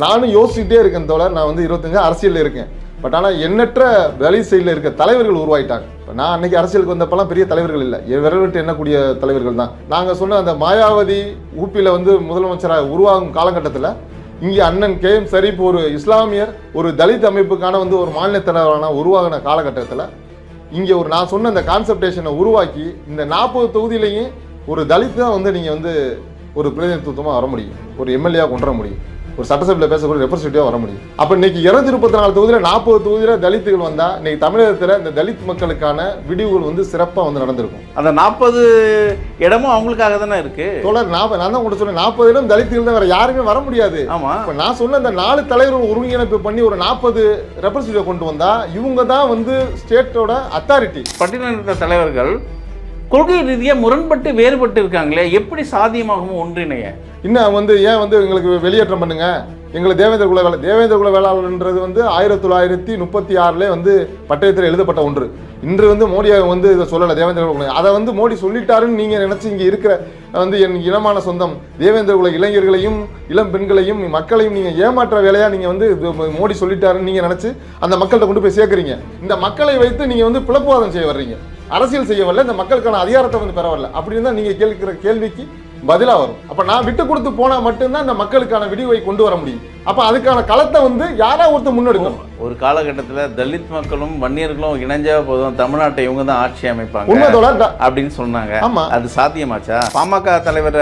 நானும் யோசிச்சுட்டே இருக்கேன் தோழர். நான் வந்து இருபத்தஞ்சு அரசியலில் இருக்கேன். பட் ஆனால் எண்ணற்ற வெளி சைடில் இருக்க தலைவர்கள் உருவாயிட்டாங்க. இப்போ நான் அன்னைக்கு அரசியலுக்கு வந்தப்பெல்லாம் பெரிய தலைவர்கள் இல்லை. விரலிட்டு எண்ணக்கூடிய தலைவர்கள் தான். நாங்கள் சொன்ன அந்த மாயாவதி ஊப்பியில் வந்து முதலமைச்சராக உருவாகும் காலகட்டத்தில் இங்கே அண்ணன் கே எம் சரீப் ஒரு இஸ்லாமியர் ஒரு தலித் அமைப்புக்கான வந்து ஒரு மாநில தலைவரான உருவாகின காலகட்டத்தில் இங்கே ஒரு நான் சொன்ன அந்த கான்செப்டேஷனை உருவாக்கி இந்த நாற்பது தொகுதியிலையும் ஒரு தலித் தான் வந்து நீங்கள் வந்து ஒரு பிரதிநிதித்துவமாக வர முடியும். ஒரு எம்எல்ஏ கொண்டு வர முடியும். ஒரு சட்டசபையில் பேசக்கூடிய ரெப்ரஸன்டேட்டிவாக வர முடியும். அப்போ இன்னைக்கு இருநூத்தி முப்பத்தி நாலு தொகுதியில் நாற்பது தொகுதியில் தலித்துகள் வந்தால் இன்னைக்கு தமிழகத்தில் இந்த தலித் மக்களுக்கான விடிவுகள் வந்து சிறப்பாக வந்து நடந்திருக்கும். அந்த நாற்பது இடமும் அவங்களுக்காக தானே இருக்கு? தோழர் நாற்பது நான் தான் கூட சொன்னேன் நாற்பது இடம் தலித்துகள் தான் வேற யாருமே வர முடியாது. ஆமா. இப்போ நான் சொன்ன இந்த நாலு தலைவர்கள் ஒருங்கிணைப்பு பண்ணி ஒரு நாற்பது ரெப்ரஸன்டேட்டிவ் கொண்டு வந்தா இவங்க தான் வந்து ஸ்டேட்டோட அத்தாரிட்டி பட்டியலிட்ட தலைவர்கள் கொள்கை ரீதியாக முரண்பட்டு வேறுபட்டு இருக்காங்களே எப்படி சாத்தியமாகும் ஒன்றிணைய? இன்னும் வந்து ஏன் வந்து எங்களுக்கு வெளியேற்றம் பண்ணுங்க? எங்களை தேவேந்திர குல வேளா தேவேந்திர குல வேளாளர்ன்றது வந்து ஆயிரத்தி தொள்ளாயிரத்தி முப்பத்தி ஆறுல வந்து பட்டயத்தில் எழுதப்பட்ட ஒன்று. இன்று வந்து மோடி வந்து இதை சொல்லலை தேவேந்திர குல அதை வந்து மோடி சொல்லிட்டாருன்னு நீங்கள் நினச்சி இங்கே இருக்கிற வந்து என் இனமான சொந்தம் தேவேந்திர குல இளைஞர்களையும் இளம் பெண்களையும் மக்களையும் நீங்கள் ஏமாற்ற வேலையாக நீங்கள் வந்து மோடி சொல்லிட்டாருன்னு நீங்கள் நினச்சி அந்த மக்கள்கிட்ட கொண்டு போய் சேர்க்குறீங்க. இந்த மக்களை வைத்து நீங்கள் வந்து பிளப்புவாதம் செய்ய வர்றீங்க. அரசியல் செய்ய வரல இந்த மக்களுக்கான அதிகாரத்தை வந்து பெற வரல. அப்படின்னு தான் நீங்க கேட்கிற கேள்விக்கு பதிலா வரும். அப்ப நான் விட்டு கொடுத்து போனா மட்டும்தான் இந்த மக்களுக்கான விடிவை கொண்டு வர முடியும். அப்ப அதுக்கான களத்தை வந்து யாரா ஒருத்தர் முன்னெடுக்கணும்? ஒரு காலகட்டத்தில் தலித் மக்களும் வன்னியர்களும் இணைஞ்சா போதும். தமிழ்நாட்டை இவங்க தான் ஆட்சி அமைப்பாங்க அப்படின்னு சொன்னாங்க. ஆமா. அது சாத்தியமாச்சா? பாமக தலைவர்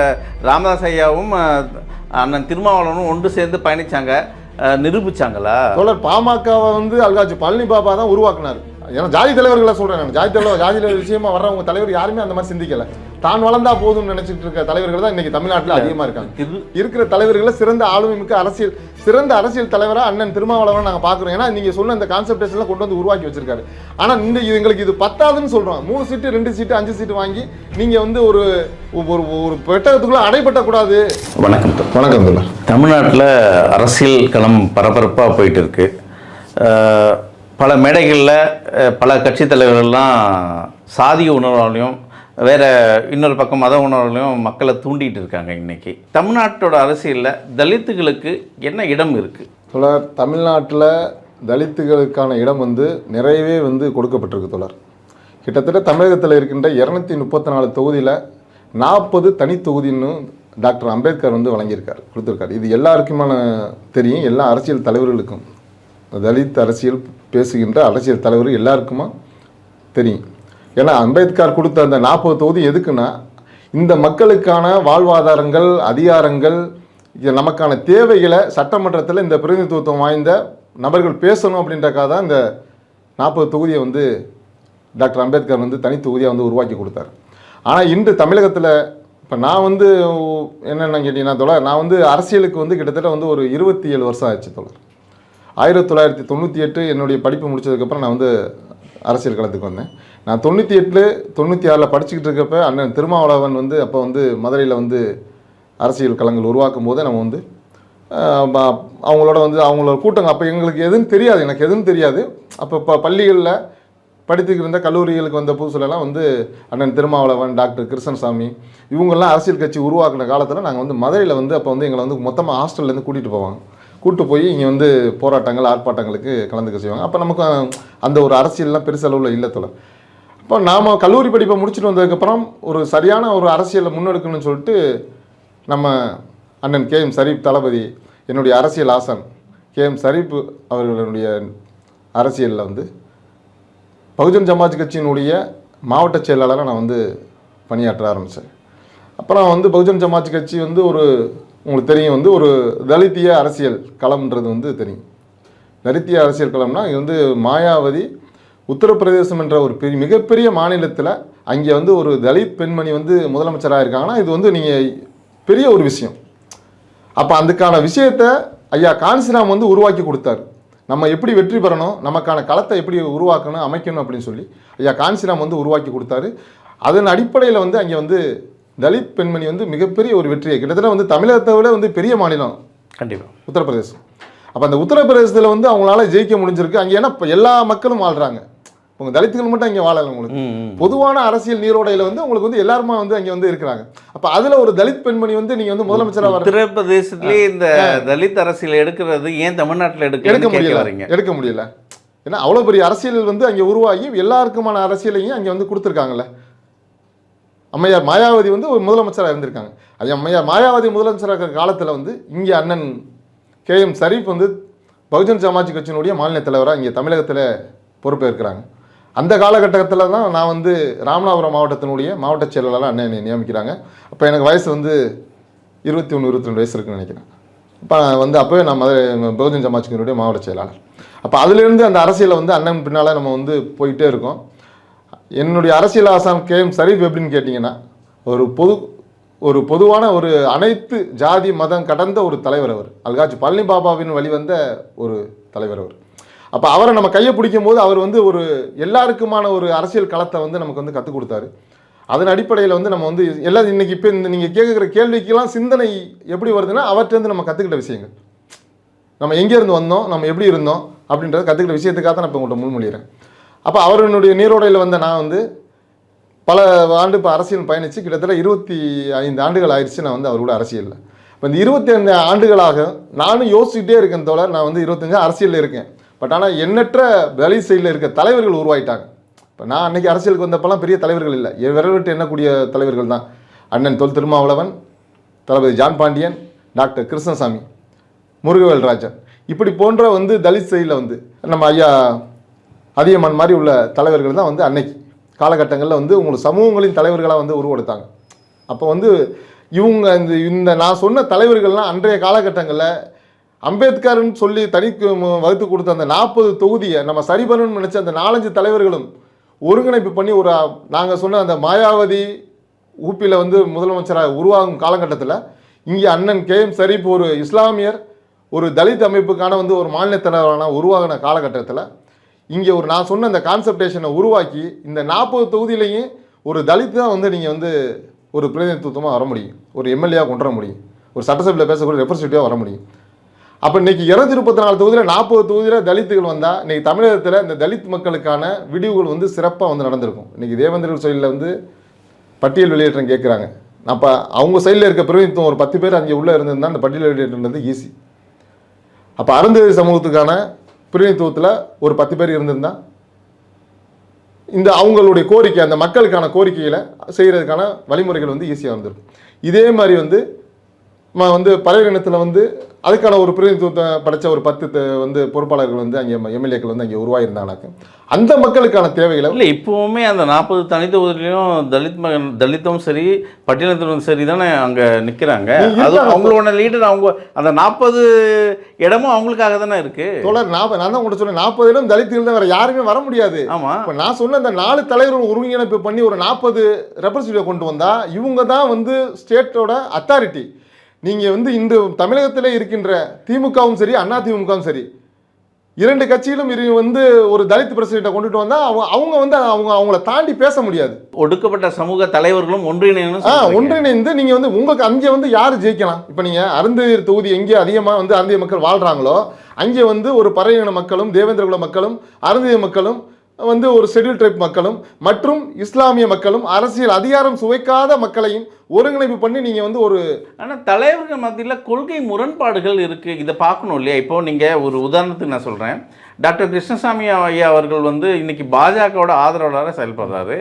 ராமதாஸ் ஐயாவும் அண்ணன் திருமாவளவனும் ஒன்று சேர்ந்து பயணிச்சாங்க. நிரூபிச்சாங்களா? தோழர் பாமகவை வந்து அல்காஜி பழனி பாபா தான் உருவாக்குனார். ஏன்னா ஜாதி தலைவர்களை சொல்றேன் நான். ஜாதி தலைவர் ஜாதி தலைவர் விஷயமா வர்றவங்க தலைவர் யாருமே அந்த மாதிரி சிந்திக்கல. தான் வளர்ந்தா போதும்னு நினைச்சிட்டு இருக்க தலைவர்கள் தான் இன்னைக்கு தமிழ்நாட்டில் அதிகமா இருக்காங்க. இருக்கிற தலைவர்களை சிறந்த ஆளுமை மிக்க அரசியல் சிறந்த அரசியல் தலைவரா அண்ணன் திருமாவளவன் நாங்க பாக்குறோம். ஏன்னா நீங்க சொன்ன இந்த கான்செப்டேஷன்ல கொண்டு வந்து உருவாக்கி வச்சிருக்காரு. ஆனா இந்த இது எங்களுக்கு இது பத்தாதுன்னு சொல்றோம். மூணு சீட்டு ரெண்டு சீட்டு அஞ்சு சீட்டு வாங்கி நீங்க வந்து ஒரு ஒரு ஒரு பெட்டகத்துக்குள்ள அடைபட்ட கூடாது வணக்கம். வணக்கம் தமிழ்நாட்டில் அரசியல் களம் பரபரப்பாக போயிட்டு இருக்கு. பல மேடைகளில் பல கட்சித் தலைவர்கள்லாம் சாதிய உணர்வாலையும் வேறு இன்னொரு பக்கம் மத உணர்வுலையும் மக்களை தூண்டிகிட்டு இருக்காங்க இன்றைக்கி தமிழ்நாட்டோட அரசியலில் தலித்துகளுக்கு என்ன இடம் இருக்குது தொடர் தமிழ்நாட்டில் தலித்துகளுக்கான இடம் வந்து நிறையவே வந்து கொடுக்கப்பட்டிருக்கு தொடர் கிட்டத்தட்ட தமிழகத்தில் இருக்கின்ற இரநூத்தி முப்பத்தி நாலு தொகுதியில் நாற்பது தனி தொகுதின்னு டாக்டர் அம்பேத்கர் வந்து வழங்கியிருக்கார் கொடுத்துருக்காரு. இது எல்லாருக்குமான தெரியும் எல்லா அரசியல் தலைவர்களுக்கும். தலித் அரசியல் பேசுகின்ற அரசியல் தலைவர் எல்லாருக்குமா தெரியும். ஏன்னா அம்பேத்கர் கொடுத்த அந்த நாற்பது தொகுதி எதுக்குன்னா இந்த மக்களுக்கான வாழ்வாதாரங்கள் அதிகாரங்கள் இது நமக்கான தேவைகளை சட்டமன்றத்தில் இந்த பிரதிநிதித்துவம் வாய்ந்த நபர்கள் பேசணும் அப்படின்றக்காக தான் இந்த நாற்பது தொகுதியை வந்து டாக்டர் அம்பேத்கர் வந்து தனி தொகுதியாக வந்து உருவாக்கி கொடுத்தாரு. ஆனால் இன்று தமிழகத்தில் இப்போ நான் வந்து என்னென்னு கேட்டிங்கன்னா தோழர் நான் வந்து அரசியலுக்கு வந்து கிட்டத்தட்ட வந்து ஒரு இருபத்தி ஏழு வருஷம் ஆச்சு தோழர். ஆயிரத்தி தொள்ளாயிரத்தி தொண்ணூற்றி எட்டு என்னுடைய படிப்பு முடிச்சதுக்கப்புறம் நான் வந்து அரசியல் களத்துக்கு வந்தேன். நான் தொண்ணூற்றி எட்டில் தொண்ணூற்றி ஆறில் படிச்சுக்கிட்டு இருக்கப்ப அண்ணன் திருமாவளவன் வந்து அப்போ வந்து மதுரையில் வந்து அரசியல் களங்கள் உருவாக்கும் போது நம்ம வந்து ப- அவங்களோட வந்து அவங்களோட கூட்டங்க அப்போ எங்களுக்கு எதுவும் தெரியாது எனக்கு எதுவும் தெரியாது. அப்போ இப்போ பள்ளிகளில் படித்துக்கிட்டு இருந்த கல்லூரிகளுக்கு வந்த புதுசுலலாம் வந்து அண்ணன் திருமாவளவன் டாக்டர் கிருஷ்ணசாமி இவங்கெல்லாம் அரசியல் கட்சி உருவாக்குன காலத்தில் நாங்கள் வந்து மதுரையில் வந்து அப்போ வந்து எங்களை வந்து மொத்தமாக ஹாஸ்டல்லேருந்து கூட்டிகிட்டு போவாங்க. கூட்டு போய் இங்கே வந்து போராட்டங்கள் ஆர்ப்பாட்டங்களுக்கு கலந்துக்க செய்வாங்க. அப்போ நமக்கு அந்த ஒரு அரசியல்லாம் பெருசளவில் இல்லை அப்போ நாம் கல்லூரி படிப்பை முடிச்சுட்டு வந்ததுக்கப்புறம் ஒரு சரியான ஒரு அரசியலை முன்னெடுக்கணும்னு சொல்லிட்டு நம்ம அண்ணன் கே எம் சரீப் தளபதி என்னுடைய அரசியல் ஆசன் கே எம் சரீப் அவர்களுடைய அரசியலில் வந்து பகுஜன் சமாஜ் கட்சியினுடைய மாவட்ட செயலாளராக நான் வந்து பணியாற்ற ஆரம்பித்தேன் அப்புறம் வந்து பகுஜன் சமாஜ் கட்சி வந்து ஒரு உங்களுக்கு தெரியும் வந்து ஒரு தலித்திய அரசியல் களம்ன்றது வந்து தெரியும். தலித்திய அரசியல் களம்னா இது வந்து மாயாவதி உத்தரப்பிரதேசம் என்ற ஒரு பெரிய மிகப்பெரிய மாநிலத்தில் அங்கே வந்து ஒரு தலித் பெண்மணி வந்து முதலமைச்சராக இருக்காங்கன்னா இது வந்து நீங்கள் பெரிய ஒரு விஷயம். அப்போ அதுக்கான விஷயத்த ஐயா கான்சிராம் வந்து உருவாக்கி கொடுத்தாரு. நம்ம எப்படி வெற்றி பெறணும் நமக்கான களத்தை எப்படி உருவாக்கணும் அமைக்கணும் அப்படின்னு சொல்லி ஐயா கான்சிராம் வந்து உருவாக்கி கொடுத்தாரு. அதன் அடிப்படையில் வந்து அங்கே வந்து தலித் பெண்மணி வந்து மிகப்பெரிய ஒரு வெற்றியை கிட்டத்தட்ட வந்து தமிழகத்தை விட வந்து பெரிய மாநிலம். கண்டிப்பாக உத்தரப்பிரதேசம். அப்போ அந்த உத்தரப்பிரதேசத்தில் வந்து அவங்களால ஜெயிக்க முடிஞ்சிருக்கு. அங்கே ஏன்னா இப்போ எல்லா மக்களும் வாழ்கிறாங்க உங்கள் தலித்துகள் மட்டும் அங்கே வாழலை உங்களுக்கு. பொதுவான அரசியல் நீரோடையில் வந்து உங்களுக்கு வந்து எல்லாருமா வந்து அங்கே வந்து இருக்கிறாங்க. அப்போ அதில் ஒரு தலித் பெண்மணி வந்து நீங்கள் வந்து முதலமைச்சராக வர உத்தரப்பிரதேசத்திலேயே இந்த தலித் அரசியல் எடுக்கிறது ஏன் தமிழ்நாட்டில் எடுக்க எடுக்க முடியல. எடுக்க முடியல. ஏன்னா அவ்வளோ பெரிய அரசியல் வந்து அங்கே உருவாகி எல்லாருக்குமான அரசியலையும் அங்கே வந்து கொடுத்துருக்காங்கல்ல. அம்மையார் மாயாவதி வந்து ஒரு முதலமைச்சராக இருந்திருக்காங்க. அது அம்மையார் மாயாவதி முதலமைச்சராக இருக்கிற காலத்தில் வந்து இங்கே அண்ணன் கே எம் சரீப் வந்து பகுஜன் சமாஜ் கட்சியினுடைய மாநில தலைவராக இங்கே தமிழகத்தில் பொறுப்பேற்கிறாங்க. அந்த காலகட்டத்தில் தான் நான் வந்து ராமநாதபுரம் மாவட்டத்தினுடைய மாவட்ட செயலாளராக அண்ணன் என்னை நியமிக்கிறாங்க. அப்போ எனக்கு வயசு வந்து இருபத்தி ஒன்று இருபத்தி ரெண்டு வயசு இருக்குன்னு நினைக்கிறேன். இப்போ வந்து அப்போவே நான் மதுரை பகுஜன் சமாஜ் கட்சியினுடைய மாவட்ட செயலாளர். அப்போ அதிலிருந்து அந்த அரசியலை வந்து அண்ணன் பின்னால் நம்ம வந்து போயிட்டே இருக்கோம். என்னுடைய அரசியல் ஆசான் கே எம் சரீஃப் எப்படின்னு கேட்டிங்கன்னா ஒரு பொது ஒரு பொதுவான ஒரு அனைத்து ஜாதி மதம் கடந்த ஒரு தலைவர் அவர். அல்காஜ் பழனி பாபாவின் வழிவந்த ஒரு தலைவர் அவர். அப்போ அவரை நம்ம கையை பிடிக்கும் போது அவர் வந்து ஒரு எல்லாருக்குமான ஒரு அரசியல் களத்தை வந்து நமக்கு வந்து கற்றுக் கொடுத்தாரு. அதன் அடிப்படையில் வந்து நம்ம வந்து எல்லாம் இன்னைக்கு இப்போ இந்த நீங்கள் கேட்குற கேள்விக்கெல்லாம் சிந்தனை எப்படி வருதுன்னா அவர்கிட்டருந்து நம்ம கற்றுக்கிட்ட விஷயங்கள். நம்ம எங்கேருந்து வந்தோம் நம்ம எப்படி இருந்தோம் அப்படின்றத கற்றுக்கிட்ட விஷயத்துக்காக தான் நான் இப்போ உங்கள்கிட்ட முன்மொழிகிறேன் அப்போ அவருடைய நீரோடையில் வந்த நான் வந்து பல ஆண்டு இப்போ அரசியல் பயணித்து கிட்டத்தட்ட இருபத்தி ஐந்து ஆண்டுகள் ஆயிடுச்சு நான் வந்து அவரோட அரசியலில். இப்போ இந்த இருபத்தி ஐந்து ஆண்டுகளாக நானும் யோசிச்சுட்டே இருக்கேன் தோழர். நான் வந்து இருபத்தஞ்சு அரசியலில் இருக்கேன். பட் ஆனால் எண்ணற்ற வெளி சைடில் இருக்க தலைவர்கள் உருவாயிட்டாங்க. இப்போ நான் அன்னைக்கு அரசியலுக்கு வந்தப்பெல்லாம் பெரிய தலைவர்கள் இல்லை. என் விரல் விட்டு எண்ணக்கூடிய தலைவர்கள் தான். அண்ணன் தொல் திருமாவளவன் தளபதி ஜான் பாண்டியன் டாக்டர் கிருஷ்ணசாமி முருகவேல் ராஜன். இப்படி போன்ற வந்து தலித் சைடில் வந்து நம்ம ஐயா அதியமான் மாதிரி உள்ள தலைவர்கள் தான் வந்து அன்னைக்கு காலகட்டங்களில் வந்து உங்களுக்கு சமூகங்களின் தலைவர்களாக வந்து உருவெடுத்தாங்க. அப்போ வந்து இவங்க இந்த இந்த நான் சொன்ன தலைவர்கள்லாம் அன்றைய காலகட்டங்களில் அம்பேத்கர்னு சொல்லி தனிக்கு வகுத்து கொடுத்த அந்த நாற்பது தொகுதியை நம்ம சரி பண்ணணும்னு நினச்ச அந்த நாலஞ்சு தலைவர்களும் ஒருங்கிணைப்பு பண்ணி ஒரு நாங்கள் சொன்ன அந்த மாயாவதி ஊப்பியில் வந்து முதலமைச்சராக உருவாகும் காலகட்டத்தில் இங்கே அண்ணன் கே எம் ஷரீப் ஒரு இஸ்லாமியர் ஒரு தலித் அமைப்புக்கான வந்து ஒரு மாநில தலைவரான உருவாகின காலகட்டத்தில் இங்கே ஒரு நான் சொன்ன அந்த கான்செப்டேஷனை உருவாக்கி இந்த நாற்பது தொகுதியிலையும் ஒரு தலித்து தான் வந்து நீங்கள் வந்து ஒரு பிரதிநிதித்துவமாக வர முடியும். ஒரு எம்எல்ஏவாக கொண்டு வர முடியும். ஒரு சட்டசபையில் பேசக்கூடிய ரெப்ரஸன்டேட்டிவாக வர முடியும். அப்போ இன்னைக்கு இருநூத்தி முப்பத்தி நாலு தொகுதியில் நாற்பது தொகுதியில் தலித்துகள் வந்தால் இன்றைக்கி தமிழகத்தில் இந்த தலித் மக்களுக்கான விடிவுகள் வந்து சிறப்பாக வந்து நடந்திருக்கும். இன்றைக்கி தேவேந்திரர் சைடில் வந்து பட்டியல் வெளியேற்றம் கேட்குறாங்க அப்போ அவங்க சைடில் இருக்க பிரதிநிதித்துவம் ஒரு பத்து பேர் அங்கே உள்ளே இருந்திருந்தால் அந்த பட்டியல் வெளியேற்றம் ஈஸி அப்போ அருந்ததி சமூகத்துக்கான பிரதிநிதித்துவத்தில் ஒரு பத்து பேர் இருந்திருந்தா இந்த அவங்களுடைய கோரிக்கை அந்த மக்களுக்கான கோரிக்கையில் செய்கிறதுக்கான வழிமுறைகள் வந்து ஈஸியாக வந்திருக்கும் இதே மாதிரி வந்து வந்து பறவை இனத்தில் வந்து அதுக்கான ஒரு பிரதிநிதித்துவத்தை படைச்ச ஒரு பத்து வந்து பொறுப்பாளர்கள் வந்து அங்கே எம்எல்ஏக்கள் வந்து அங்கே உருவாயிருந்தாங்கனாக்க அந்த மக்களுக்கான தேவைகளை இல்லை இப்போவுமே அந்த நாற்பது தனித்தொகுதியிலையும் தலித் மகன் தலித்தும் சரி பட்டியலத்திலும் சரி தானே அங்கே நிற்கிறாங்க அது. அவங்களோட லீடர் அவங்க அந்த நாற்பது இடமும் அவங்களுக்காக தானே இருக்கு. தோழர் நாற்பது நான் தான் உங்கள்கிட்ட சொன்னேன் நாற்பது இடம் தலித்துகள் தான் வேறு யாருமே வர முடியாது. ஆமா. இப்போ நான் சொன்ன இந்த நாலு தலைவர்கள் ஒருங்கிணைப்பு பண்ணி ஒரு நாற்பது ரெப்ரஸன்டேட்டிவ் கொண்டு வந்தா இவங்க தான் வந்து ஸ்டேட்டோட அத்தாரிட்டி நீங்கள் வந்து இன்று தமிழகத்தில் இருக்கின்ற திமுகவும் சரி அண்ணா திமுகவும் சரி இரண்டு கட்சியிலும் இரு வந்து ஒரு தலித் பிரசிடென்ட்டை கொண்டுட்டு வந்தால் அவங்க அவங்க வந்து அவங்க அவங்கள தாண்டி பேச முடியாது ஒடுக்கப்பட்ட சமூக தலைவர்களும் ஒன்றிணைன்னு ஆ. ஒன்றிணைந்து நீங்கள் வந்து உங்களுக்கு அங்கே வந்து யார் ஜெயிக்கலாம் இப்போ நீங்கள் அருந்ததியர் தொகுதி எங்கே அதிகமாக வந்து அருந்திய மக்கள் வாழ்கிறாங்களோ அங்கே வந்து ஒரு பறையின மக்களும் தேவேந்திரகுல மக்களும் அருந்திய மக்களும் வந்து ஒரு ஷெட்யூல் ட்ரைப் மக்களும் மற்றும் இஸ்லாமிய மக்களும் அரசியல் அதிகாரம் சுவைக்காத மக்களையும் ஒருங்கிணைப்பு பண்ணி நீங்கள் வந்து ஒரு ஆனால் தலைவர்கள் மத்தியில் கொள்கை முரண்பாடுகள் இருக்குது இதை பார்க்கணும் இல்லையா? இப்போ நீங்கள் ஒரு உதாரணத்துக்கு நான் சொல்கிறேன் டாக்டர் கிருஷ்ணசாமி ஐயா அவர்கள் வந்து இன்றைக்கி பாஜகவோட ஆதரவாளராக செயல்படுறாரு.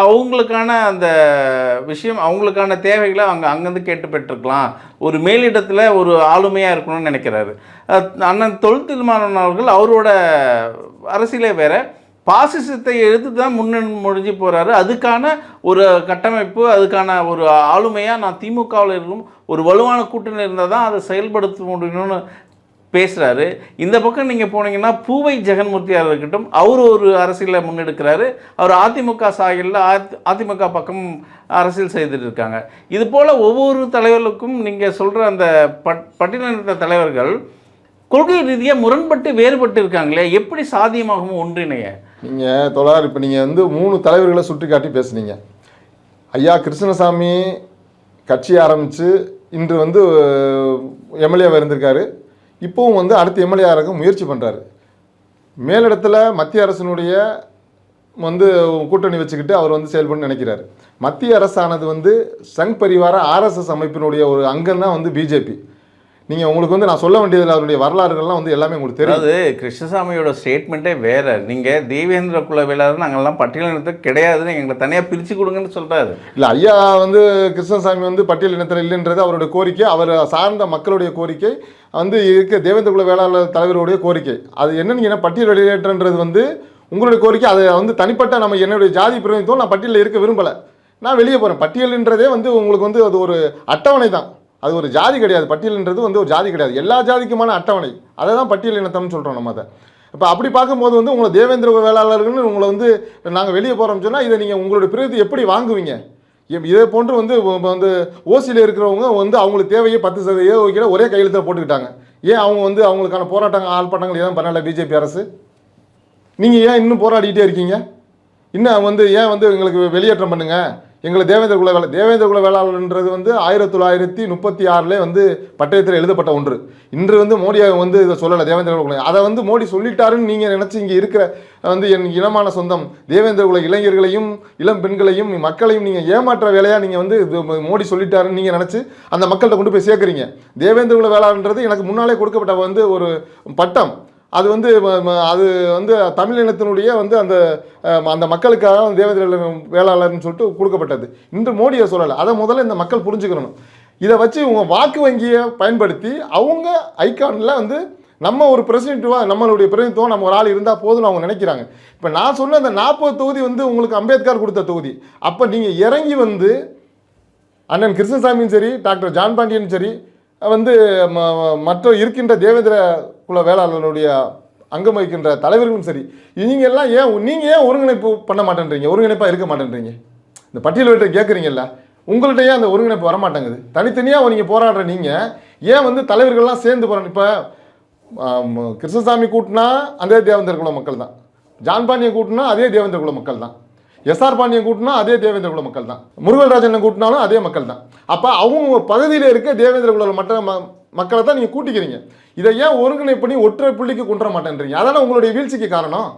அவங்களுக்கான அந்த விஷயம் அவங்களுக்கான தேவைகளை அவங்க அங்கேருந்து கேட்டு பெற்றுக்கலாம். ஒரு மேலிடத்தில் ஒரு ஆளுமையாக இருக்கணும்னு நினைக்கிறாரு. அண்ணன் தொழில் திருமாவளவன் அவர்கள் அவரோட அரசியலே வேறு. பாசிசத்தை எடுத்து தான் முன்னணி முடிஞ்சு போகிறாரு அதுக்கான ஒரு கட்டமைப்பு அதுக்கான ஒரு ஆளுமையாக நான் திமுகவில் இருக்கும் ஒரு வலுவான கூட்டணி இருந்தால் தான் அதை செயல்படுத்த முடியணும்னு பேசுகிறாரு இந்த பக்கம் நீங்கள் போனீங்கன்னா பூவை ஜெகன்மூர்த்தியாக இருக்கட்டும் அவர் ஒரு அரசியலை முன்னெடுக்கிறாரு. அவர் அதிமுக சாயலில் அதிமுக பக்கம் அரசியல் செய்துட்டு இருக்காங்க. இது போல் ஒவ்வொரு தலைவர்களுக்கும் நீங்கள் சொல்கிற அந்த பட் பட்டியலிட்ட தலைவர்கள் கொள்கை ரீதியாக முரண்பட்டு வேறுபட்டு இருக்காங்களே எப்படி சாத்தியமாகும் ஒன்றிணைய? நீங்கள் தொழார் இப்போ நீங்கள் வந்து மூணு தலைவர்களை சுட்டி காட்டி பேசுனீங்க. ஐயா கிருஷ்ணசாமி கட்சி ஆரம்பித்து இன்று வந்து எம்எல்ஏவாக இருந்திருக்காரு. இப்போவும் வந்து அடுத்த எம்எல்ஏ இருக்க முயற்சி பண்ணுறாரு மேலிடத்தில் மத்திய அரசினுடைய வந்து கூட்டணி வச்சுக்கிட்டு அவர் வந்து செயல்பட நினைக்கிறாரு. மத்திய அரசானது வந்து சங் பரிவார ஆர்எஸ்எஸ் அமைப்பினுடைய ஒரு அங்கம் தான் வந்து பிஜேபி. நீங்கள் உங்களுக்கு வந்து நான் சொல்ல வேண்டியதில் அவருடைய வரலாறுகள்லாம் வந்து எல்லாமே உங்களுக்கு தெரியும். அதாவது கிருஷ்ணசாமியோட ஸ்டேட்மெண்ட்டே வேற. நீங்கள் தேவேந்திர குல வேளாளர் நாங்கள்லாம் பட்டியலினத்து கிடையாதுன்னு எங்களை தனியாக பிரித்து கொடுங்கன்னு சொல்கிறாரு இல்லை ஐயா வந்து கிருஷ்ணசாமி வந்து பட்டியல் இனத்தில் இல்லைன்றது அவருடைய கோரிக்கை. அவர் சார்ந்த மக்களுடைய கோரிக்கை வந்து இருக்க தேவேந்திர குல வேளாளர் தலைவருடைய கோரிக்கை. அது என்ன நீங்கள் பட்டியல் வெளியேற்றன்றது வந்து உங்களுடைய கோரிக்கை. அதை வந்து தனிப்பட்ட நம்ம என்னுடைய ஜாதி பிரதிநிதித்துவம் நான் பட்டியலில் இருக்க விரும்பலை. நான் வெளியே போகிறேன் பட்டியல்ன்றதே வந்து உங்களுக்கு வந்து அது ஒரு அட்டவணை தான். அது ஒரு ஜாதி கிடையாது. பட்டியல்ன்றது வந்து ஒரு ஜாதி கிடையாது. எல்லா ஜாதிக்குமான அட்டவணை. அதை தான் பட்டியல் இனத்தம்னு சொல்கிறோம் நம்ம அதை. இப்போ அப்படி பார்க்கும்போது வந்து உங்களை தேவேந்திர வேளாளர்கள்னு உங்களை வந்து நாங்கள் வெளியே போகிறோம்னு சொன்னால் இதை நீங்கள் உங்களுடைய பிரதி எப்படி வாங்குவீங்க? இதே போன்று வந்து வந்து ஓசியில் இருக்கிறவங்க வந்து அவங்களுக்கு தேவையே பத்து சதவீத வைக்கிற ஒரே கையெழுத்தில் போட்டுக்கிட்டாங்க. ஏன் அவங்க வந்து அவங்களுக்கான போராட்டங்கள் ஆர்ப்பாட்டங்கள் எதுவும் பண்ணலை பிஜேபி அரசு? நீங்கள் ஏன் இன்னும் போராடிக்கிட்டே இருக்கீங்க? இன்னும் வந்து ஏன் வந்து எங்களுக்கு வெளியேற்றம் பண்ணுங்கள் எங்களை தேவேந்திர குல வேளா தேவேந்திர குல வேளாளன்றது வந்து ஆயிரத்தி தொள்ளாயிரத்தி முப்பத்தி ஆறில் வந்து பட்டயத்தில் எழுதப்பட்ட ஒன்று. இன்று வந்து மோடி வந்து இதை சொல்லலை தேவேந்திர குல அதை வந்து மோடி சொல்லிட்டாருன்னு நீங்கள் நினச்சி இங்கே இருக்கிற வந்து என் இனமான சொந்தம் தேவேந்திர குல இளைஞர்களையும் இளம் பெண்களையும் மக்களையும் நீங்கள் ஏமாற்ற வேலையாக நீங்கள் வந்து இது மோடி சொல்லிட்டாருன்னு நீங்கள் நினச்சி அந்த மக்கள்கிட்ட கொண்டு போய் சேர்க்குறீங்க. தேவேந்திர குல வேளாளன்றது எனக்கு முன்னாலே கொடுக்கப்பட்ட வந்து ஒரு பட்டம். அது வந்து அது வந்து தமிழ் இனத்தினுடைய வந்து அந்த அந்த மக்களுக்காக தேவேந்திர வேளாளர்னு சொல்லிட்டு கொடுக்கப்பட்டது. இன்று மோடியை சொல்லலை. அதை முதல்ல இந்த மக்கள் புரிஞ்சுக்கணும். இதை வச்சு உங்கள் வாக்கு வங்கியை பயன்படுத்தி அவங்க ஐக்கானில் வந்து நம்ம ஒரு பிரசிடென்ட்டுவாக நம்மளுடைய பிரதிநிதித்துவம் நம்ம ஒரு ஆள் இருந்தால் போதும்னு அவங்க நினைக்கிறாங்க. இப்போ நான் சொன்ன அந்த நாற்பது தொகுதி வந்து உங்களுக்கு அம்பேத்கர் கொடுத்த தொகுதி. அப்போ நீங்கள் இறங்கி வந்து அண்ணன் கிருஷ்ணசாமியும் சரி டாக்டர் ஜான் பாண்டியனும் சரி வந்து ம- மற்ற இருக்கின்ற தேவேந்திர குல வேளாளர்களுடைய அங்கம் வகிக்கின்ற தலைவர்களும் சரி நீங்கள் எல்லாம் ஏன் நீங்கள் ஏன் ஒருங்கிணைப்பு பண்ண மாட்டேன்றீங்க? ஒருங்கிணைப்பாக இருக்க மாட்டேன்றீங்க? இந்த பட்டியல் வீட்டை கேட்குறீங்கல்ல உங்கள்கிட்ட ஏன் அந்த ஒருங்கிணைப்பு வர மாட்டேங்குது தனித்தனியாக நீங்கள் போராடுற நீங்கள் ஏன் வந்து தலைவர்கள்லாம் சேர்ந்து போகிறாங்க இப்போ கிருஷ்ணசாமி கூட்டினா அதே தேவேந்திர குல மக்கள் தான் ஜான் கூட்டினா அதே தேவேந்திர குல மக்கள் தான் எஸ்ஆர் பாண்டியன் கூட்டினா அதே தேவேந்திர குல மக்கள் தான் முருகல்ராஜன் கூட்டினாலும் அதே மக்கள் தான் அப்போ அவங்க பகுதியில் இருக்க தேவேந்திர குல மற்ற ம- மக்களை தான் நீங்கள் கூட்டிக்கிறீங்க. இதை ஏன் ஒருங்கிணைப்பு பண்ணி ஒற்றை புள்ளிக்கு கொண்டு வர மாட்டேன்றீங்க? அதானே உங்களுடைய வீழ்ச்சிக்கு காரணம்.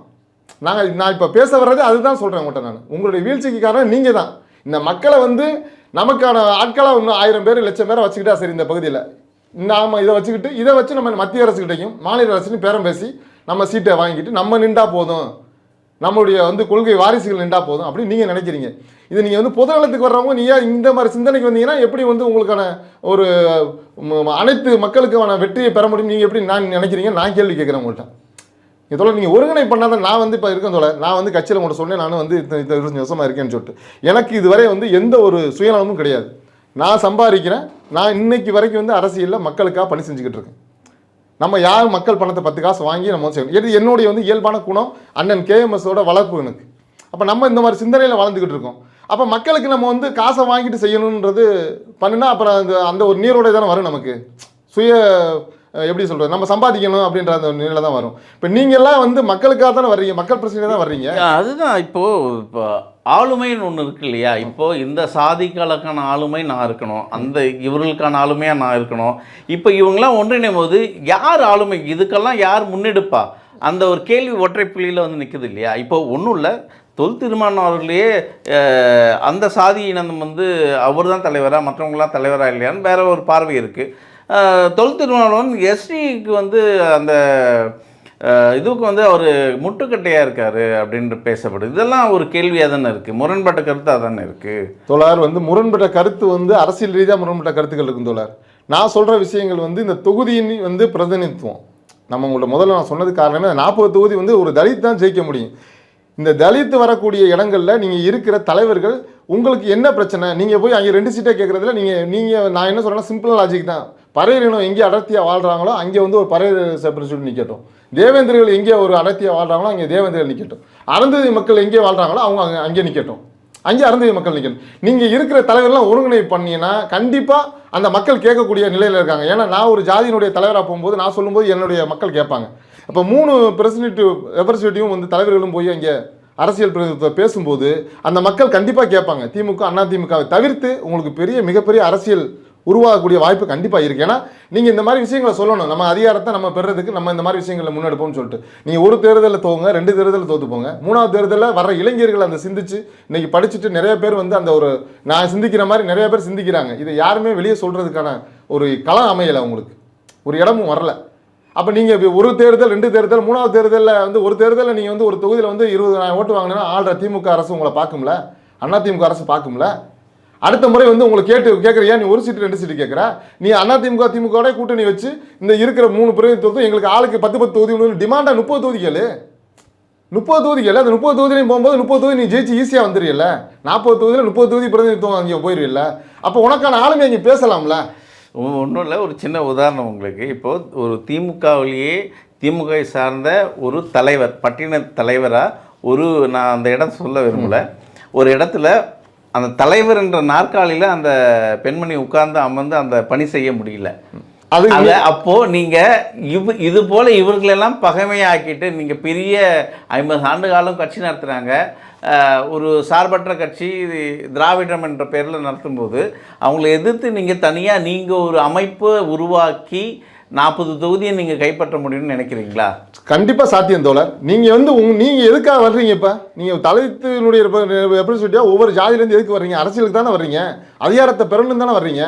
நாங்கள் நான் இப்போ பேச வர்றது அதுதான் சொல்கிறேன் உங்கள்கிட்ட நான். உங்களுடைய வீழ்ச்சிக்கு காரணம் நீங்கள் தான் இந்த மக்களை வந்து நமக்கான ஆட்களாக இன்னும் ஆயிரம் பேர் லட்சம் பேரை வச்சுக்கிட்டா சரி இந்த பகுதியில். நாம் இதை வச்சுக்கிட்டு இதை வச்சு நம்ம மத்திய அரசுக்கிட்டையும் மாநில அரசுலையும் பேரம் பேசி நம்ம சீட்டை வாங்கிட்டு நம்ம நின்றா போதும். நம்மளுடைய வந்து கொள்கை வாரிசுகள் நின்றா போதும் அப்படின்னு நீங்கள் நினைக்கிறீங்க. இது நீங்கள் வந்து பொதுநலத்துக்கு வர்றவங்க நீங்கள் இந்த மாதிரி சிந்தனைக்கு வந்தீங்கன்னா எப்படி வந்து உங்களுக்கான ஒரு அனைத்து மக்களுக்கான வெற்றியை பெற முடியும்? நீங்கள் எப்படி நான் நினைக்கிறீங்க? நான் கேள்வி கேட்குறேன் உங்கள்கிட்ட இதோட நீங்கள் ஒருங்கிணை பண்ணாத நான் வந்து இப்போ இருக்கேன் தோல நான் வந்து கட்சியில் உங்கள்ட்ட சொன்னேன் நானும் வந்து இத்தனை இருபத்தஞ்சு வருஷமாக இருக்கேன்னு சொல்லிட்டு. எனக்கு இதுவரை வந்து எந்த ஒரு சுயநலமும் கிடையாது. நான் சம்பாதிக்கிறேன். நான் இன்னைக்கு வரைக்கும் வந்து அரசியலில் மக்களுக்காக பணி செஞ்சுக்கிட்டு இருக்கேன். நம்ம யார் மக்கள் பணத்தை பத்து காசு வாங்கி நம்ம வந்து செய்யணும்? இது என்னுடைய வந்து இயல்பான குணம்? அண்ணன் கேஎம்எஸோட வளர்ப்பு எனக்கு. அப்போ நம்ம இந்த மாதிரி சிந்தனையில் வளர்ந்துக்கிட்டு இருக்கோம். அப்போ மக்களுக்கு நம்ம வந்து காசை வாங்கிட்டு செய்யணுன்றது பண்ணுனா அப்புறம் அந்த அந்த ஒரு நீரோடை தானே வரும் நமக்கு. சுய எப்படி சொல்கிறது நம்ம சம்பாதிக்கணும் அப்படின்ற அந்த நிலையில தான் வரும். இப்போ நீங்கள்லாம் வந்து மக்களுக்காக தானே வர்றீங்க? மக்கள் பிரச்சனை தான் வர்றீங்க? அதுதான். இப்போ இப்போ ஆளுமைன்னு ஒன்று இருக்கு இல்லையா? இப்போ இந்த சாதிகளுக்கான ஆளுமை நான் இருக்கணும். அந்த இவர்களுக்கான ஆளுமையாக நான் இருக்கணும். இப்போ இவங்கெல்லாம் ஒன்றிணையும் போது யார் ஆளுமை? இதுக்கெல்லாம் யார் முன்னெடுப்பா? அந்த ஒரு கேள்வி ஒற்றை புள்ளியில் வந்து நிற்குது இல்லையா? இப்போ ஒன்றும் இல்லை. தொல் திருமான் அவர்களே அஹ், அந்த சாதி இனம் வந்து அவர் தான் தலைவரா மற்றவங்களாம் தலைவரா இல்லையான்னு வேற ஒரு பார்வை இருக்குது தொல் திருமாவளவன் எஸ்டிக்கு வந்து அந்த இதுக்கு வந்து அவர் முட்டுக்கட்டையாக இருக்கார் அப்படின்ட்டு பேசப்படுது. இதெல்லாம் ஒரு கேள்வியாக தானே இருக்குது முரண்பட்ட கருத்து அதானே இருக்குது தோழர் வந்து முரண்பட்ட கருத்து வந்து அரசியல் ரீதியாக முரண்பட்ட கருத்துக்கள் இருக்கும் தோழர். நான் சொல்கிற விஷயங்கள் வந்து இந்த தொகுதியின் வந்து பிரதிநிதித்துவம். நம்ம உங்களை முதல்ல நான் சொன்னது காரணமே நாற்பது தொகுதி வந்து ஒரு தலித் தான் ஜெயிக்க முடியும். இந்த தலித் வரக்கூடிய இடங்களில் நீங்கள் இருக்கிற தலைவர்கள் உங்களுக்கு என்ன பிரச்சனை? நீங்கள் போய் அங்கே ரெண்டு சீட்டை கேட்குறதுல நீங்கள் நீங்கள் நான் என்ன சொல்கிறேன்னா சிம்பிள் லாஜிக் தான். பறையர் இனம் எங்கே அடர்த்தியாக வாழ்கிறாங்களோ அங்கே வந்து ஒரு பறையர் செப்பரேட் சொல்லி நிற்கட்டும். தேவேந்திரர்கள் எங்கே ஒரு அடர்த்தியாக வாழ்கிறாங்களோ அங்கே தேவேந்திரர்கள் நிற்கட்டும். அறந்ததி மக்கள் எங்கே வாழ்கிறாங்களோ அவங்க அங்கே அங்கே நிற்கட்டும். அங்கே அறந்ததி மக்கள் நிற்கணும். நீங்கள் இருக்கிற தலைவர்லாம் ஒருங்கிணைப்பு பண்ணீங்கன்னா கண்டிப்பாக அந்த மக்கள் கேட்கக்கூடிய நிலையில் இருக்காங்க. ஏன்னா நான் ஒரு ஜாதியினுடைய தலைவராக போகும்போது நான் சொல்லும்போது என்னுடைய மக்கள் கேட்பாங்க. இப்போ மூணு பிரசிடென்ட்டு ரெப்ரஸன்டேட்டிவும் வந்து தலைவர்களும் போய் அங்கே அரசியல் பிரதிநிதித்துவம் பேசும்போது அந்த மக்கள் கண்டிப்பாக கேட்பாங்க. திமுக அண்ணா திமுகவை தவிர்த்து உங்களுக்கு பெரிய மிகப்பெரிய அரசியல் உருவாகக்கூடிய வாய்ப்பு கண்டிப்பாக இருக்குது ஏன்னா நீங்கள் இந்த மாதிரி விஷயங்களை சொல்லணும். நம்ம அதிகாரத்தை நம்ம பெறதுக்கு நம்ம இந்த மாதிரி விஷயங்களை முன்னெடுப்போம்னு சொல்லிட்டு. நீங்கள் ஒரு தேர்தலில் தோங்க ரெண்டு தேர்தலில் தோத்து போங்க. மூணாவது தேர்தலில் வர இளைஞர்கள் அந்த சிந்திச்சு இன்றைக்கி படிச்சுட்டு நிறைய பேர் வந்து அந்த ஒரு நான் சிந்திக்கிற மாதிரி நிறைய பேர் சிந்திக்கிறாங்க. இதை யாருமே வெளியே சொல்கிறதுக்கான ஒரு களம் அமையலை அவங்களுக்கு. ஒரு இடமும் வரல. அப்போ நீங்கள் ஒரு தேர்தல் ரெண்டு தேர்தல் மூணாவது தேர்தலில் வந்து ஒரு தேர்தலில் நீங்கள் வந்து ஒரு தொகுதியில் வந்து இருபதாயிரம் ஓட்டு வாங்கினா ஆள்ற திமுக அரசு உங்களை பார்க்கும்ல? அண்ணா திமுக அரசு பார்க்கும்ல? அடுத்த முறை வந்து உங்களை கேட்டு கேட்குறியா நீ ஒரு சீட்டு ரெண்டு சீட்டு கேட்குற நீ அண்ணா திமுக கூட்டணி வச்சு இந்த இருக்கிற மூணு பிரதிநிதித்துவம் எங்களுக்கு ஆளுக்கு பத்து பத்து தொகுதி டிமாண்டாக முப்பது தொகுதி கேளு. முப்பது தொகுதி கேளு. அந்த முப்பது தொகுதியிலையும் போகும்போது முப்பது தொகுதி நீ ஜெயிச்சு ஈஸியாக வந்துடுறில்ல. நாற்பது தொகுதியில் முப்பது தொகுதி பிரதிநிதித்துவம் அங்கே போயிருவில்ல. அப்போ உனக்கான ஆளுமை அங்கே பேசலாம்ல? ஒன்றும் இல்லை. ஒரு சின்ன உதாரணம் உங்களுக்கு. இப்போது ஒரு திமுகவிலேயே திமுக சார்ந்த ஒரு தலைவர் பட்டின தலைவராக ஒரு நான் அந்த இடம் சொல்ல விரும்பல. ஒரு இடத்துல அந்த தலைவர் என்ற நாற்காலியில் அந்த பெண்மணி உட்கார்ந்து அமர்ந்து அந்த பணி செய்ய முடியல. அது அப்போ நீங்க இவ் இது போல இவர்களெல்லாம் பகைமையாக்கிட்டு நீங்க பெரிய ஐம்பது ஆண்டு காலம் கட்சி நடத்துறாங்க. ஒரு சார்பற்ற கட்சி திராவிடம் என்ற பேரில் நடத்தும்போது அவங்கள எதிர்த்து நீங்க தனியா நீங்க ஒரு அமைப்பு உருவாக்கி நாற்பது தொகுதியை நீங்கள் கைப்பற்ற முடியும்னு நினைக்கிறீங்களா? கண்டிப்பாக சாத்தியம் தோழர். நீங்கள் வந்து உங் நீங்கள் எதுக்காக வர்றீங்க இப்போ? நீங்கள் தலைத்தினுடைய எப்படி சொல்லிட்டா ஒவ்வொரு ஜாதியிலேருந்து எதுக்கு வர்றீங்க? அரசியலுக்கு தானே வர்றீங்க. அதிகாரத்தை பெறணும் தானே வர்றீங்க.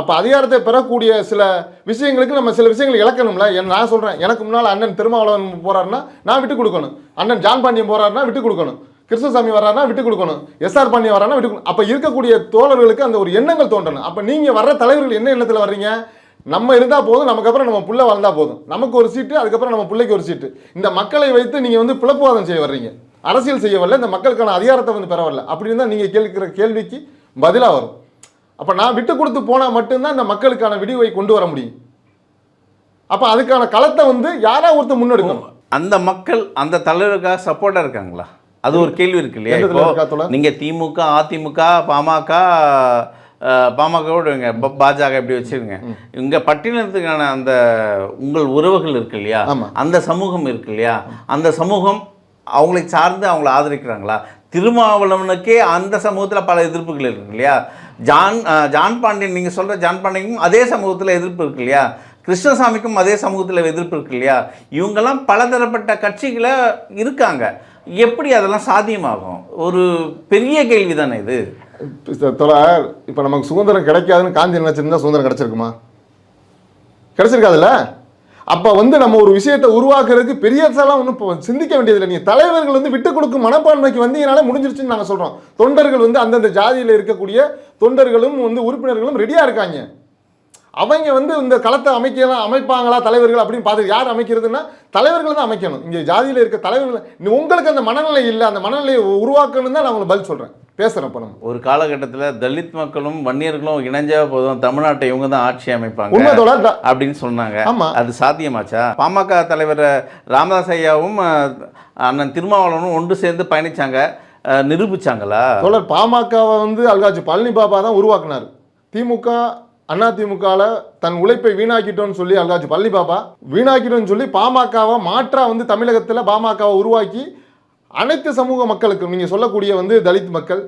அப்போ அதிகாரத்தை பெறக்கூடிய சில விஷயங்களுக்கு நம்ம சில விஷயங்களை இழக்கணும்ல. என் நான் சொல்கிறேன் எனக்கு முன்னால் அண்ணன் திருமாவளவன் போகிறாருன்னா நான் விட்டு கொடுக்கணும். அண்ணன் ஜான் பாண்டியன் போகிறாருன்னா விட்டு கொடுக்கணும். கிருஷ்ணசாமி வர்றாருன்னா விட்டு கொடுக்கணும். எஸ்ஆர் பாண்டியன் வர்றாருன்னா விட்டு கொடுக்கணும். அப்போ இருக்கக்கூடிய தோழர்களுக்கு அந்த ஒரு எண்ணங்கள் தோன்றணும். அப்போ நீங்கள் வர்ற தலைவர்கள் என்ன எண்ணத்தில் வர்றீங்க? நம்ம இருந்தால் போதும் நமக்கு அப்புறம் நம்ம புள்ள வளர்ந்தா போதும். நமக்கு ஒரு சீட்டு அதுக்கப்புறம் நம்ம பிள்ளைக்கு ஒரு சீட்டு. இந்த மக்களை வைத்து நீங்கள் வந்து பிளப்புவாதம் செய்ய வர்றீங்க. அரசியல் செய்ய வரல இந்த மக்களுக்கான அதிகாரத்தை வந்து பெற வரல. அப்படி இருந்தால் நீங்கள் கேட்கிற கேள்விக்கு பதிலாக வரும். அப்போ நான் விட்டு கொடுத்து போனால் மட்டும்தான் இந்த மக்களுக்கான விடிவை கொண்டு வர முடியும். அப்போ அதுக்கான களத்தை வந்து யாரா ஒருத்தர் முன்னெடுக்கணும்? அந்த மக்கள் அந்த தலைவருக்காக சப்போர்ட்டாக இருக்காங்களா? அது ஒரு கேள்வி இருக்கு இல்லையா? இப்போ தலைவருக்கா தோழர்? நீங்க திமுக அதிமுக பாமக பாமகவோட இவங்க பாஜக இப்படி வச்சிருங்க. இங்க பட்டினத்துக்கான அந்த உங்கள் உறவுகள் இருக்கு இல்லையா. அந்த சமூகம் இருக்கு இல்லையா? அந்த சமூகம் அவங்களை சார்ந்து அவங்கள ஆதரிக்கிறாங்களா? திருமாவளவனுக்கே அந்த சமூகத்தில் பல எதிர்ப்புகள் இருக்கு இல்லையா? ஜான் ஜான் பாண்டியன் நீங்கள் சொல்கிற ஜான் பாண்டியனுக்கும் அதே சமூகத்தில் எதிர்ப்பு இருக்கு இல்லையா? கிருஷ்ணசாமிக்கும் அதே சமூகத்தில் எதிர்ப்பு இருக்கு இல்லையா? இவங்கெல்லாம் பலதரப்பட்ட கட்சிகளை இருக்காங்க. எப்படி அதெல்லாம் சாத்தியமாகும்? ஒரு பெரிய கேள்வி தானே இது. தொலை இப்போ நமக்கு சுதந்திரம் கிடைக்காதுன்னு காந்தி நினைச்சிருந்தா சுதந்திரம் கிடைச்சிருக்குமா? கிடைச்சிருக்காதுல்ல? அப்போ வந்து நம்ம ஒரு விஷயத்தை உருவாக்குறதுக்கு பெரியசாலாம் ஒன்றும் இப்போ சிந்திக்க வேண்டியதில்லை. நீங்கள் தலைவர்கள் வந்து விட்டு கொடுக்கும் மனப்பான்மைக்கு வந்தீங்கனாலே முடிஞ்சிருச்சுன்னு நாங்கள் சொல்கிறோம் தொண்டர்கள் வந்து அந்தந்த ஜாதியில் இருக்கக்கூடிய தொண்டர்களும் வந்து உறுப்பினர்களும் ரெடியாக இருக்காங்க. அவங்க வந்து இந்த களத்தை அமைக்கலாம் அமைப்பாங்களா தலைவர்கள் அப்படின்னு பார்த்து யார் அமைக்கிறதுன்னா தலைவர்கள் தான் அமைக்கணும். இங்கே ஜாதியில் இருக்க தலைவர்கள் உங்களுக்கு அந்த மனநிலை இல்லை அந்த மனநிலையை உருவாக்கணும் தான் நான் உங்களுக்கு பதில் சொல்கிறேன் பேசுகிறேன் இப்போ நம்ம ஒரு காலகட்டத்தில் தலித் மக்களும் வன்னியர்களும் இணைஞ்சா போதும். தமிழ்நாட்டை இவங்க தான் ஆட்சி அமைப்பாங்க அப்படின்னு சொன்னாங்க. ஆமா. அது சாத்தியமாச்சா? பாமக தலைவர் ராமதாஸ் ஐயாவும் அண்ணன் திருமாவளவனும் ஒன்று சேர்ந்து பயணிச்சாங்க. அஹ், நிரூபிச்சாங்களா? தோழர் பாமகவை வந்து அல்காஜி பழனி பாபா தான் உருவாக்குனார். திமுக அண்ணா திமுகவில் தன் உழைப்பை வீணாக்கிட்டோம்னு சொல்லி அல்காஜி பழனி பாபா வீணாக்கிட்டோம்னு சொல்லி பாமகவை மாற்றா வந்து தமிழகத்தில் பாமகவை உருவாக்கி அனைத்து சமூக மக்களுக்கும் நீங்கள் சொல்லக்கூடிய வந்து தலித் மக்கள்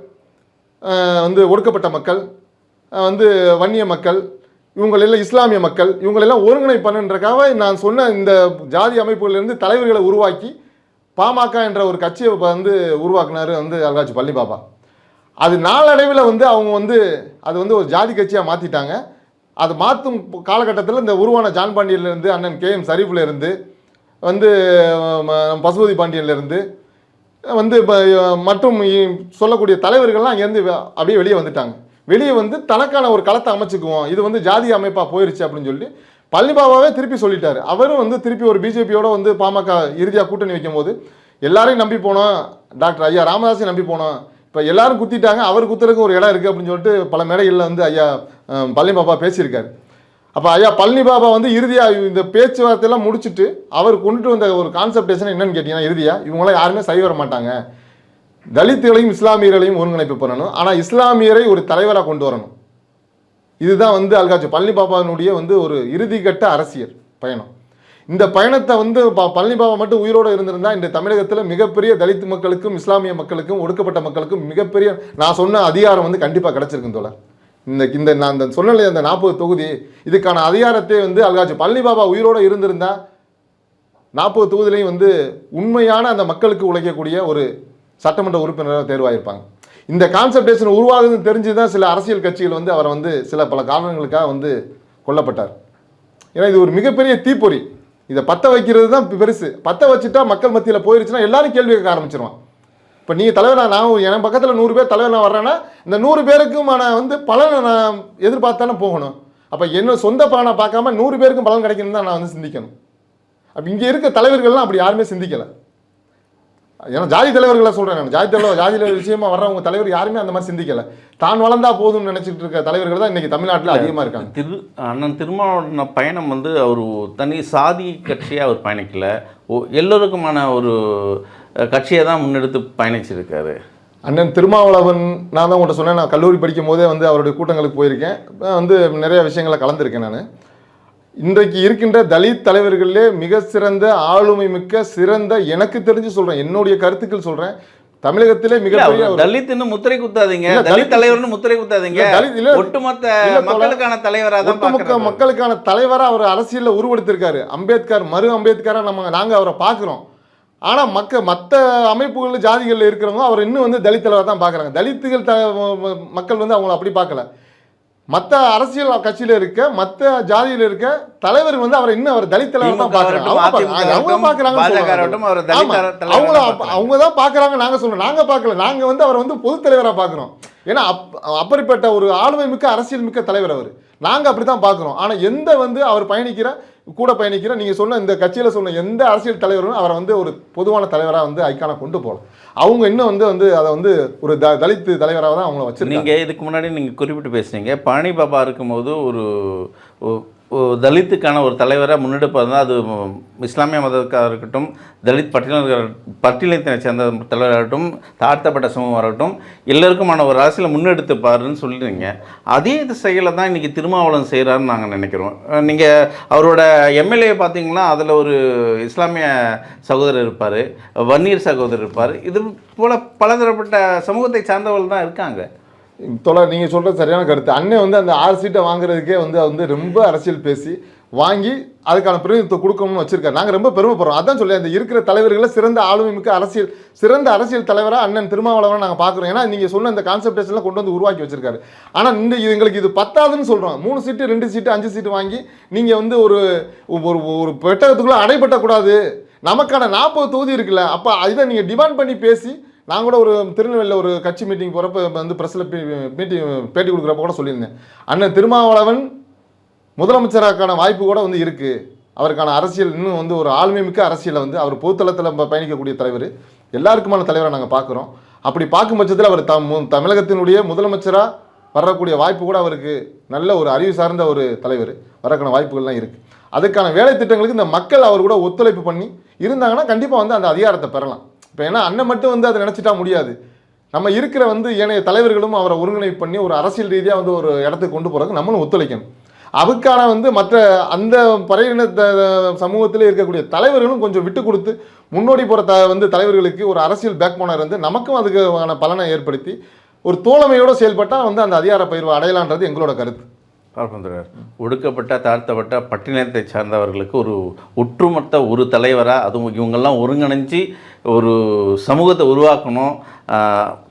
வந்து ஒடுக்கப்பட்ட மக்கள் வந்து வன்னிய மக்கள் இவங்களெல்லாம் இஸ்லாமிய மக்கள் இவங்களெல்லாம் ஒருங்கிணைப்பண்ணுன்றக்காக நான் சொன்ன இந்த ஜாதி அமைப்புகளிலிருந்து தலைவர்களை உருவாக்கி பாமக என்ற ஒரு கட்சியை வந்து உருவாக்குனார் வந்து அல்ராஜ் பள்ளி பாபா. அது நாளடைவில் வந்து அவங்க வந்து அது வந்து ஒரு ஜாதி கட்சியாக மாற்றிட்டாங்க அது மாற்றும் காலகட்டத்தில் இந்த உருவான ஜான் பாண்டியன்லேருந்து அண்ணன் கே எம் ஷரீஃப்ல வந்து பசுபதி பாண்டியன்லேருந்து வந்து இப்போ மற்றும் சொல்லக்கூடிய தலைவர்கள்லாம் அங்கேருந்து அப்படியே வெளியே வந்துட்டாங்க. வெளியே வந்து தனக்கான ஒரு களத்தை அமைச்சுக்குவோம். இது வந்து ஜாதி அமைப்பாக போயிருச்சு அப்படின்னு சொல்லி பழனிபாபாவே திருப்பி சொல்லிட்டார். அவரும் வந்து திருப்பி ஒரு பிஜேபியோட வந்து பாமக இறுதியாக கூட்டணி வைக்கும்போது எல்லாரையும் நம்பி போனோம். டாக்டர் ஐயா ராமதாஸையும் நம்பி போனோம். இப்போ எல்லாரும் குத்திட்டாங்க. அவர் குத்துறதுக்கு ஒரு இடம் இருக்குது அப்படின்னு சொல்லிட்டு பல மேடைகளில் வந்து ஐயா பழனிபாபா பாபா பேசியிருக்காரு. அப்போ ஐயா பழனி பாபா வந்து இறுதியாக இந்த பேச்சுவார்த்தையெல்லாம் முடிச்சுட்டு அவர் கொண்டுட்டு வந்த ஒரு கான்செப்டேஷன் என்னன்னு கேட்டிங்கன்னா இறுதியாக இவங்களாம் யாருமே சரி வர மாட்டாங்க. தலித்துகளையும் இஸ்லாமியர்களையும் ஒருங்கிணைப்பு பண்ணணும். ஆனால் இஸ்லாமியரை ஒரு தலைவராக கொண்டு வரணும். இதுதான் வந்து அல்காட்சி பழனி பாபாவினுடைய வந்து ஒரு இறுதிக்கட்ட அரசியல் பயணம். இந்த பயணத்தை வந்து ப- பழனி பாபா மட்டும் உயிரோடு இருந்திருந்தா இந்த தமிழகத்தில் மிகப்பெரிய தலித் மக்களுக்கும் இஸ்லாமிய மக்களுக்கும் ஒடுக்கப்பட்ட மக்களுக்கும் மிகப்பெரிய நான் சொன்ன அதிகாரம் வந்து கண்டிப்பாக கிடைச்சிருக்கும் தோழர். இந்த இந்த நான் அந்த சொன்னல அந்த நாற்பது தொகுதி இதுக்கான அதிகாரத்தை வந்து அல்காஜி பழனி பாபா உயிரோடு இருந்திருந்தா நாற்பது தொகுதியிலையும் வந்து உண்மையான அந்த மக்களுக்கு உழைக்கக்கூடிய ஒரு சட்டமன்ற உறுப்பினராக தேர்வாயிருப்பாங்க. இந்த கான்செப்டேஷன் உருவாகுதுன்னு தெரிஞ்சு தான் சில அரசியல் கட்சிகள் வந்து அவரை வந்து சில பல காரணங்களுக்காக வந்து கொல்லப்பட்டார். ஏன்னா இது ஒரு மிகப்பெரிய தீப்பொறி. இதை பற்ற வைக்கிறது தான் பெருசு. பற்ற வச்சுட்டா மக்கள் மத்தியில் போயிருச்சுன்னா எல்லாரும் கேள்வி கேட்க ஆரம்பிச்சிருவான். இப்போ நீங்கள் தலைவரா நான் என் பக்கத்தில் நூறு பேர் தலைவர் நான் வர்றேன்னா இந்த நூறு பேருக்குமான வந்து பலனை நான் எதிர்பார்த்தானே போகணும். அப்போ என்ன சொந்த பலனை பார்க்காம நூறு பேருக்கும் பலன் கிடைக்கணும் தான் நான் வந்து சிந்திக்கணும். அப்போ இங்கே இருக்க தலைவர்கள்லாம் அப்படி யாருமே சிந்திக்கலை. ஏன்னா ஜாதி தலைவர்களை சொல்கிறேன் நான். ஜாதி தலைவர் ஜாதி தலைவர் விஷயமா வர்றவங்க தலைவர் யாருமே அந்த மாதிரி சிந்திக்கலை. தான் வளர்ந்தா போதும்னு நினச்சிட்டு இருக்க தலைவர்கள் தான் இன்னைக்கு தமிழ்நாட்டில் அதிகமாக இருக்காங்க. திரு அண்ணன் திருமாவளவன் பயணம் வந்து அவர் தனி சாதி கட்சியாக அவர் பயணிக்கல. எல்லோருக்குமான ஒரு கட்சியை தான் முன்னெடுத்து பயணிச்சிருக்காரு. அண்ணன் திருமாவளவன் நான் தான் உங்கள்கிட்ட சொன்னேன் நான் கல்லூரி படிக்கும் போதே வந்து அவருடைய கூட்டங்களுக்கு போயிருக்கேன். வந்து நிறைய விஷயங்களை கலந்துருக்கேன் நான். இன்றைக்கு இருக்கின்ற தலித் தலைவர்களே மிக சிறந்த ஆளுமை மிக்க சிறந்த எனக்கு தெரிஞ்சு சொல்றேன் என்னுடைய கருத்துக்கள் சொல்றேன். தமிழகத்திலே மிகப்பெரிய அவர் ஒரு- தலித்னு முத்திரை குத்தாதீங்க. தலித் தலித் தலைவர்னு முத்திரை குத்தாதீங்க. தலித். ஒட்டுமொத்த. மக்களுக்கான தலைவராக தான் ஒட்டுமொத்த. மக்களுக்கான தலைவரா அவர் அரசியல்ல உருவெடுத்திருக்காரு. அம்பேத்கர் மறு அம்பேத்கரா நம்ம நாங்க அவரை பார்க்குறோம். ஆனா மக்க மற்ற அமைப்புகள் ஜாதிகள்ல இருக்கிறவங்க அவர் இன்னும் வந்து தலித் தலைவரா தான் பார்க்கறாங்க தலித்துகள் த மக்கள் வந்து அவங்கள அப்படி பார்க்கல மற்ற அரசியல் கட்சியில இருக்க மற்ற ஜாதியில இருக்க தலைவர் வந்து அவரை இன்னும் அவர் தலித் தலைவர் தான் பார்க்கறாங்க அவங்கள தான். அவங்க தான் பார்க்கறாங்க நாங்க சொல்றோம். நாங்க பார்க்கல நாங்க வந்து அவரை வந்து பொது தலைவரா பார்க்கறோம் ஏன்னா அப் அப்படிப்பட்ட ஒரு ஆளுமை மிக்க அரசியல் மிக்க தலைவர் அவர். நாங்க அப்படித்தான் பார்க்கறோம் ஆனா எந்த வந்து அவர் பயணிக்கிற கூட பயணிக்கிற நீங்கள் சொன்ன இந்த கட்சியில் சொன்ன எந்த அரசியல் தலைவரும் அவரை வந்து ஒரு பொதுவான தலைவராக வந்து ஐக்கான கொண்டு போகலாம் அவங்க இன்னும் வந்து வந்து அதை வந்து ஒரு த தலித்து தலைவராக தான் அவங்கள வச்சு நீங்கள் இதுக்கு முன்னாடி நீங்கள் குறிப்பிட்டு பேசுனீங்க பழனி பாபா இருக்கும்போது ஒரு தலித்துக்கான ஒரு தலைவரை முன்னெடுப்பது அது இஸ்லாமிய மதத்துக்காக இருக்கட்டும் தலித் பட்டியலினர் பட்டியலத்தினை சேர்ந்த தலைவராகட்டும் தாழ்த்தப்பட்ட சமூகமாக இருக்கட்டும் எல்லோருக்குமான ஒரு அரசியலை முன்னெடுத்துப்பாருன்னு சொல்லிடுங்க அதே இது செயலை தான் இன்றைக்கி திருமாவளவன் செய்கிறாருன்னு நாங்கள் நினைக்கிறோம். நீங்கள் அவரோட எம்எல்ஏ பார்த்தீங்கன்னா அதில் ஒரு இஸ்லாமிய சகோதரர் இருப்பார் வன்னியர் சகோதரர் இருப்பார். இது போல் பலதரப்பட்ட சமூகத்தை சார்ந்தவர்கள் தான் இருக்காங்க. தொடர் நீங்கள் சொல்கிறது சரியான கருத்து. அண்ணன் வந்து அந்த ஆறு சீட்டை வாங்குறதுக்கே வந்து வந்து ரொம்ப அரசியல் பேசி வாங்கி அதுக்கான பிரதிநிதித்துவம் கொடுக்கணும்னு வச்சிருக்காரு. நாங்கள் ரொம்ப பெருமைப்படுறோம். அதான் சொல்லி அந்த இருக்கிற தலைவர்களை சிறந்த ஆளுமை மிக்க அரசியல் சிறந்த அரசியல் தலைவராக அண்ணன் திருமாவளவனை நாங்கள் பார்க்குறோம். ஏன்னா நீங்கள் சொன்ன அந்த கான்செப்டேஷன்லாம் கொண்டு வந்து உருவாக்கி வச்சிருக்காரு. ஆனால் இந்த இது எங்களுக்கு இது பத்தாதுன்னு சொல்கிறோம் மூணு சீட்டு ரெண்டு சீட்டு அஞ்சு சீட்டு வாங்கி நீங்கள் வந்து ஒரு ஒரு ஒரு பெட்டகத்துக்குள்ளே அடைபட்டக்கூடாது நமக்கான நாற்பது தொகுதி இருக்குல்ல அப்போ இதை நீங்கள் டிமாண்ட் பண்ணி பேசி நான் கூட ஒரு திருநெல்வேலியில் ஒரு கட்சி மீட்டிங் போகிறப்ப வந்து ப்ரெஸ்ஸில் மீட்டிங் பேட்டி கொடுக்குறப்ப கூட சொல்லியிருந்தேன். அண்ணன் திருமாவளவன் முதலமைச்சராக்கான வாய்ப்பு கூட வந்து இருக்குது அவருக்கான அரசியல் இன்னும் வந்து ஒரு ஆளுமை மிக்க அரசியலை வந்து அவர் பொதுத்தளத்தில் ப- பயணிக்கக்கூடிய தலைவர். எல்லாருக்குமான தலைவரை நாங்கள் பார்க்குறோம். அப்படி பார்க்கும் பட்சத்தில் அவர் தம் தமிழகத்தினுடைய முதலமைச்சராக வரக்கூடிய வாய்ப்பு கூட அவருக்கு நல்ல ஒரு அறிவு சார்ந்த ஒரு தலைவர். வரக்கான வாய்ப்புகள்லாம் இருக்குது அதுக்கான வேலை திட்டங்களுக்கு இந்த மக்கள் அவர் கூட ஒத்துழைப்பு பண்ணி இருந்தாங்கன்னா கண்டிப்பாக வந்து அந்த அதிகாரத்தை பெறலாம். இப்போ ஏன்னா அண்ணன் மட்டும் வந்து அதை நினச்சிட்டா முடியாது. நம்ம இருக்கிற வந்து ஏனைய தலைவர்களும் அவரை ஒருங்கிணைப்பு பண்ணி ஒரு அரசியல் ரீதியாக வந்து ஒரு இடத்துக்கு கொண்டு போகிறதுக்கு நம்மளும் ஒத்துழைக்கணும். அதுக்கான வந்து மற்ற அந்த பறையின சமூகத்தில் இருக்கக்கூடிய தலைவர்களும் கொஞ்சம் விட்டு கொடுத்து முன்னோடி போகிற த வந்து தலைவர்களுக்கு ஒரு அரசியல் பேக் போனாக இருந்து நமக்கும் அதுக்கான பலனை ஏற்படுத்தி ஒரு தோழமையோடு செயல்பட்டால் வந்து அந்த அதிகார பயிர்வை அடையலான்றது எங்களோட கருத்து. பார்ப்பந்தர் ஒடுக்கப்பட்ட தாழ்த்தப்பட்ட பட்டினத்தை சார்ந்தவர்களுக்கு ஒரு ஒற்றுமொத்த ஒரு தலைவராக அதுவும் இவங்கெல்லாம் ஒருங்கிணைஞ்சு ஒரு சமூகத்தை உருவாக்கணும்.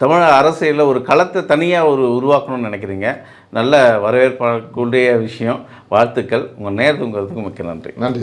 தமிழக அரசியலில் ஒரு களத்தை தனியாக ஒரு உருவாக்கணும்னு நினைக்கிறீங்க. நல்ல வரவேற்கக்கூடிய விஷயம். வாழ்த்துக்கள். உங்கள் நேரத்துங்கிறதுக்கு மிக்க நன்றி. நன்றி